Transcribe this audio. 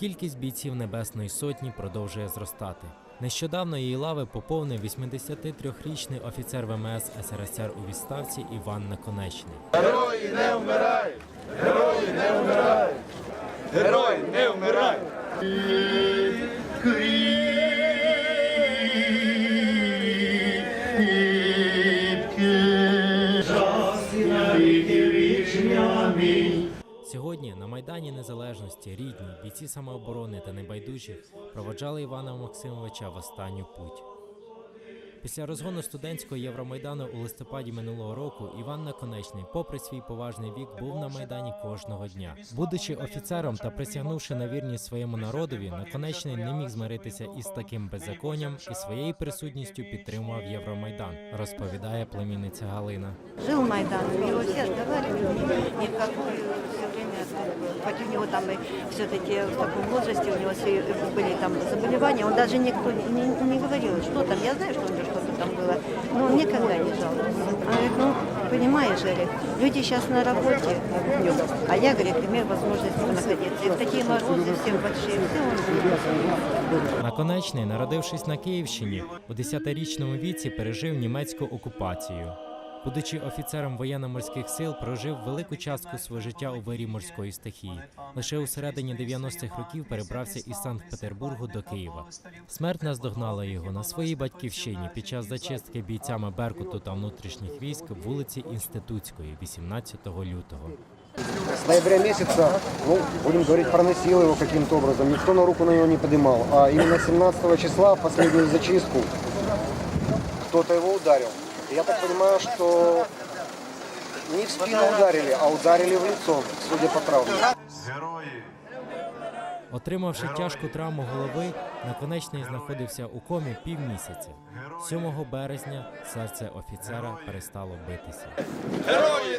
Кількість бійців Небесної Сотні продовжує зростати. Нещодавно її лави поповнив 83-річний офіцер ВМС СРСР у відставці Іван Наконечний. Герої не вмирають! Герої не вмирають! Герої не вмирають! Сьогодні на Майдані Незалежності рідні, бійці самооборони та небайдужі проводжали Івана Максимовича в останню путь. Після розгону студентського Євромайдану у листопаді минулого року Іван Наконечний, попри свій поважний вік, був на майдані кожного дня. Будучи офіцером та присягнувши на вірність своєму народові, Наконечний не міг змиритися із таким беззаконням і своєю присутністю підтримував Євромайдан, розповідає племінниця Галина. Жил Майданом, его все отговаривали, никакой все время, хоть у него там и все-таки в таком возрасте, у него все были там заболевания, он даже никто не, не говорил, что там, я знаю, что у него что-то там было, но он никогда не жаловался. Он говорит, ну, понимаешь, говорит, люди сейчас на работе днем, а я, говорит, имею возможность находиться. И в такие морозы все большие, все он Наконечний, народившись на Київщині, у 10-річному віці пережив німецьку окупацію. Будучи офіцером воєнно-морських сил, прожив велику частку свого життя у вирі морської стихії. Лише у середині 90-х років перебрався із Санкт-Петербургу до Києва. Смерть наздогнала його на своїй батьківщині під час зачистки бійцями Беркуту та внутрішніх військ вулиці Інститутської 18 лютого. С ноября месяца, ну, будем говорить, проносил его каким-то образом. Никто на руку на него не поднимал. А именно 17 числа, в последнюю зачистку, кто-то его ударил. Я так понимаю, что не в спину ударили, а ударили в лицо, судя по травмам. Герої! Отримавши тяжку травму голови, наконечний знаходився у комі півмісяця. 7 березня серце офіцера перестало битися. Герої